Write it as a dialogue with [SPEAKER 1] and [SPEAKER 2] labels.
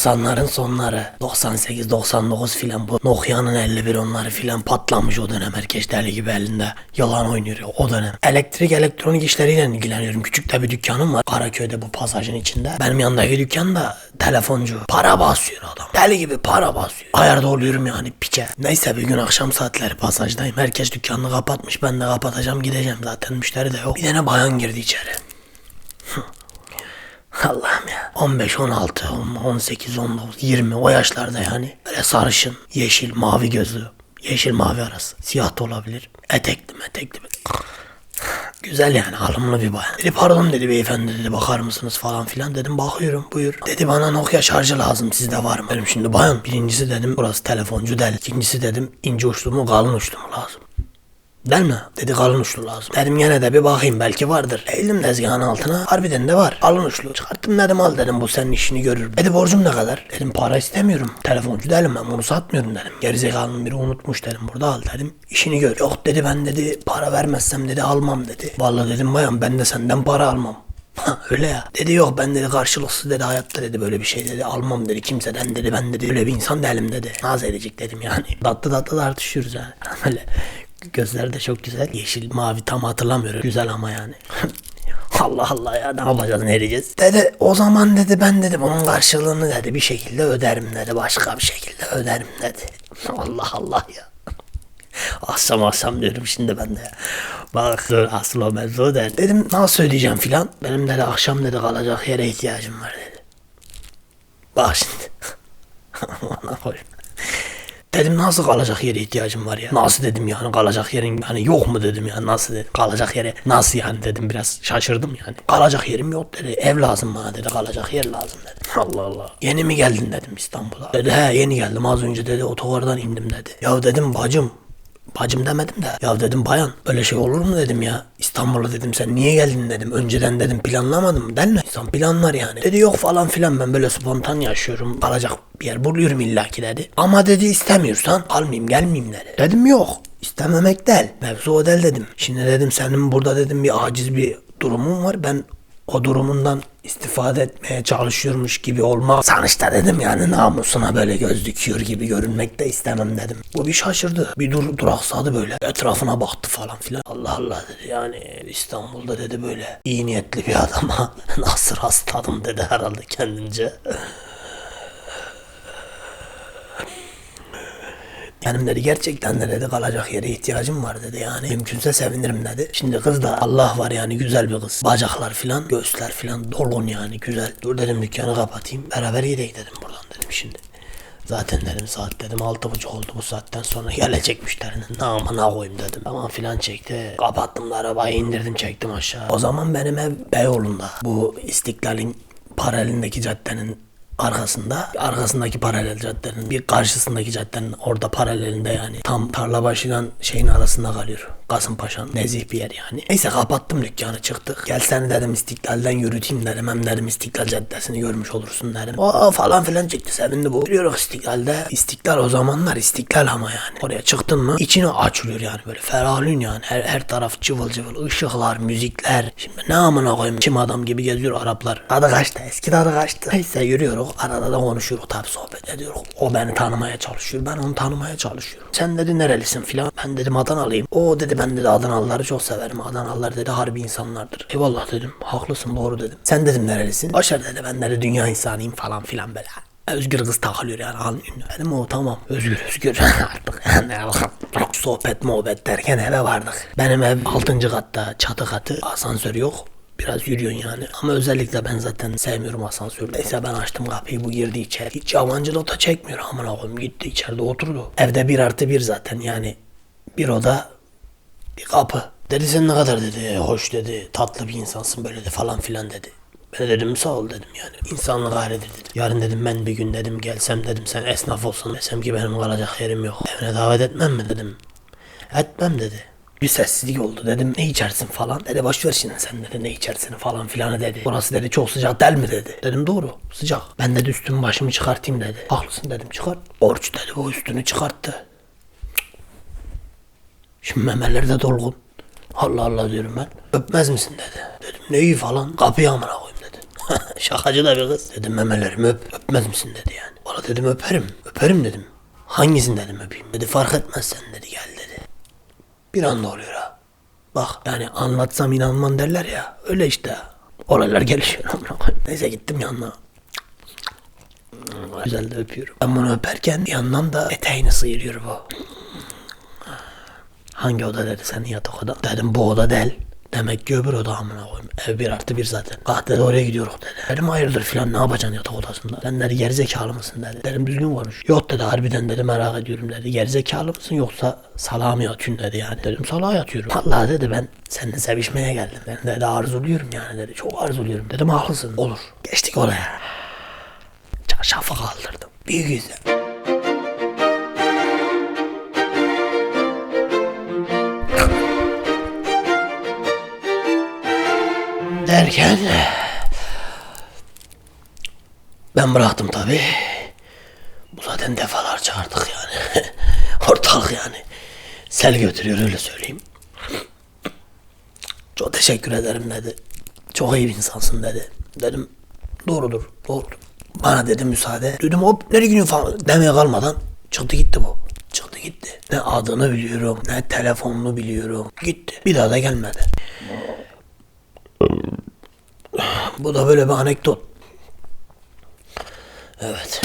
[SPEAKER 1] 90'ların sonları. 98-99 filan bu. Nokia'nın 51 onları filan patlamış o dönem. Herkes deli gibi elinde. Yalan oynuyor o dönem. Elektrik elektronik işleriyle ilgileniyorum. Küçük de bir dükkanım var. Karaköy'de bu pasajın içinde. Benim yanındaki dükkan da telefoncu. Para basıyor adam. Deli gibi para basıyor. Ayarda oluyorum yani piçe. Neyse bir gün akşam saatleri pasajdayım. Herkes dükkanını kapatmış. Ben de kapatacağım gideceğim. Zaten müşteri de yok. Bir tane bayan girdi içeri. Allah'ım ya. 15, 16, 18, 19, 20 o yaşlarda yani. Böyle sarışın, yeşil, mavi gözlü. Yeşil mavi arası. Siyah da olabilir. Etekli metekli. Güzel yani alımlı bir bayan. Dedi pardon dedi beyefendi dedi bakar mısınız falan filan dedim bakıyorum buyur. Dedi bana Nokia şarjı lazım sizde var mı? Dedim şimdi bayan birincisi dedim burası telefoncu del. İkincisi dedim ince uçlu mu kalın uçlu mu lazım. Değil mi? Dedi kalın uçlu lazım. Dedim gene de bir bakayım belki vardır. Eğildim tezgahın altına. Harbiden de var. Kalın uçlu. Çıkarttım dedim al dedim bu senin işini görür. Dedi borcum ne kadar? Dedim para istemiyorum. Telefoncu değilim ben bunu satmıyorum dedim. Gerizekalının biri unutmuş dedim burada al dedim. İşini gör. Yok dedi ben dedi para vermezsem dedi almam dedi. Vallahi dedim bayan ben de senden para almam. Öyle ya. Dedi yok ben dedi karşılıksız dedi hayatta dedi böyle bir şey dedi almam dedi kimseden dedi ben dedi öyle bir insan değilim dedi. Naz edecek dedim yani. Tatlı tatlı tartışıyoruz yani. Böyle gözleri de çok güzel. Yeşil mavi tam hatırlamıyorum. Güzel ama yani. Allah Allah ya ne yapacağız ne edeceğiz? Dedi o zaman dedi ben dedi bunun karşılığını dedi bir şekilde öderim dedi. Başka bir şekilde öderim dedi. Allah Allah ya. Akşam akşam diyorum şimdi ben de. Bak dur asıl o mevzu der. Dedim nasıl ödeyeceğim filan. Benim dedi akşam dedi kalacak yere ihtiyacım var dedi. Bak şimdi. Ona koy. Dedim nasıl kalacak yere ihtiyacım var ya. Nasıl dedim yani kalacak yerin hani yok mu dedim ya nasıl dedim. Kalacak yere nasıl yani dedim biraz şaşırdım yani. Kalacak yerim yok dedi. Ev lazım bana dedi kalacak yer lazım dedi. Allah Allah. Yeni mi geldin dedim İstanbul'a. Dedi he yeni geldim az önce dedi otogardan indim dedi. Ya dedim bacım Bacım demedim de. Ya dedim bayan böyle şey olur mu dedim ya. İstanbul'a dedim sen niye geldin dedim. Önceden dedim planlamadım mi? İnsan planlar yani. Dedi yok falan filan ben böyle spontan yaşıyorum. Kalacak bir yer buluyorum illaki dedi. Ama dedi istemiyorsan almayayım gelmeyeyim dedi. Dedim yok istememek değil. Mevzu o değil dedim. Şimdi dedim senin burada dedim bir aciz bir durumun var. Ben o durumundan istifade etmeye çalışıyormuş gibi olma. Sonuçta dedim yani namusuna böyle göz dikiyor gibi görünmek de istemem dedim. Bu bir şaşırdı. Bir dur duraksadı böyle. Etrafına baktı falan filan. Allah Allah dedi yani İstanbul'da dedi böyle iyi niyetli bir adama nasıl rastladım dedi herhalde kendince. Benim dedi gerçekten de dedi kalacak yere ihtiyacım var dedi yani. Mümkünse sevinirim dedi. Şimdi kız da Allah var yani güzel bir kız. Bacaklar filan göğüsler filan dolgun yani güzel. Dur dedim dükkanı kapatayım. Beraber gidelim dedim buradan dedim şimdi. Zaten dedim saat dedim altı buçuk oldu bu saatten sonra gelecek müşterinin namına koyayım dedim. Tamam filan çekti. Kapattım da arabayı indirdim çektim aşağı. O zaman benim ev Beyoğlu'nda. Bu İstiklal'in paralelindeki caddenin arkasında arkasındaki paralel caddenin bir karşısındaki caddenin orada paralelinde yani tam tarla başıyla şeyin arasında kalıyor. Kasımpaşa'nın nezih bir yer yani. Neyse kapattım dükkanı çıktık. Gel seni dedim İstiklal'den yürüteyim dedim. Hem dedim İstiklal Caddesi'ni görmüş olursun dedim. O falan filan çıktı sevindi bu. Yürüyoruz İstiklal'de. İstiklal o zamanlar İstiklal ama yani. Oraya çıktın mı içine açılıyor yani böyle ferahlıyorsun yani. Her, her taraf cıvıl cıvıl ışıklar, müzikler. Şimdi ne amına koyayım çim adam gibi geziyor Araplar. Adı kaçtı eski adı kaçtı. Neyse yürüyoruz arada da konuşuyoruz tabi sohbet ediyoruz. O beni tanımaya çalışıyor ben onu tanımaya çalışıyorum. Sen dedi nerelisin filan. Ben dedim Adanalıyım. O dedi ben dedi Adanalıları çok severim. Adanalılar dedi harbi insanlardır. Eyvallah dedim. Haklısın doğru dedim. Sen dedim nerelisin? Başar dedi ben dedi dünya insanıyım falan filan böyle. Özgür kız takılıyor yani anlıyor. Dedim o tamam özgür özgür artık yani sohbet muhabbet derken eve vardık. Benim ev 6. katta çatı katı asansör yok. Biraz yürüyorsun yani. Ama özellikle ben zaten sevmiyorum asansörü. Neyse ben açtım kapıyı bu girdi içeri. Hiç yabancılık da çekmiyor amına koyayım. Gitti içeride oturdu. Evde bir artı bir zaten yani. Bir oda bir kapı. Dedi sen ne kadar dedi. Hoş dedi. Tatlı bir insansın böyle de falan filan dedi. Ben de dedim sağ ol dedim yani. İnsanlık halidir dedim. Yarın dedim ben bir gün dedim gelsem dedim sen esnaf olsun desem ki benim kalacak yerim yok. Evine davet etmem mi dedim. Etmem dedi. Bir sessizlik oldu dedim ne içersin falan. Dedi boş ver şimdi sen dedi ne içersin falan filan dedi. Burası dedi çok sıcak del mi dedi. Dedim doğru sıcak. Ben dedi üstümü başımı çıkartayım dedi. Haklısın dedim çıkart. Borç dedi o üstünü çıkarttı. Şimdi memeleri de dolgun. Allah Allah diyorum ben. Öpmez misin dedi. Dedim neyi falan. Kapıyı amına koyayım dedi. Şakacı da bir kız. Dedim memelerimi öp, öpmez misin dedi yani. Valla dedim öperim. Öperim dedim. Hangisini dedim öpeyim. Dedi fark etmez sen dedi gel dedi. Bir anda oluyor ha. Bak yani anlatsam inanman derler ya. Öyle işte. Olaylar gelişiyor. Neyse gittim yanına. Güzel de öpüyorum. Ben bunu öperken yandan da eteğini sıyırıyor bu. Hangi oda dedi senin yatak oda? Dedim bu oda değil. Demek ki öbür oda amına koyayım. Ev bir artı bir zaten. Ah dedi oraya gidiyoruz dedi. Dedim hayırdır filan ne yapacaksın yatak odasında? Ben dedi gerizekalı mısın dedi. Dedim düzgün konuş. Yok dedi harbiden dedi merak ediyorum dedi. Gerizekalı mısın yoksa salağa mı yatıyorsun dedi yani. Dedim salağa yatıyorum. Vallahi dedi ben seninle sevişmeye geldim. Ben dedi arzuluyorum yani dedi. Çok arzuluyorum. Dedim haklısın. Olur. Geçtik oraya. Çarşafı kaldırdım. Bir güzel. Derken ben bıraktım tabi. Bu zaten defalarca artık yani. Ortalık yani. Sel götürüyor öyle söyleyeyim. Çok teşekkür ederim dedi. Çok iyi bir insansın dedi. Dedim doğrudur doğrudur. Bana dedi müsaade. Dedim hop nereye gidiyorsun falan demeye kalmadan çıktı gitti bu. Çıktı gitti. Ne adını biliyorum ne telefonunu biliyorum. Gitti. Bir daha da gelmedi. Bu da böyle bir anekdot. Evet.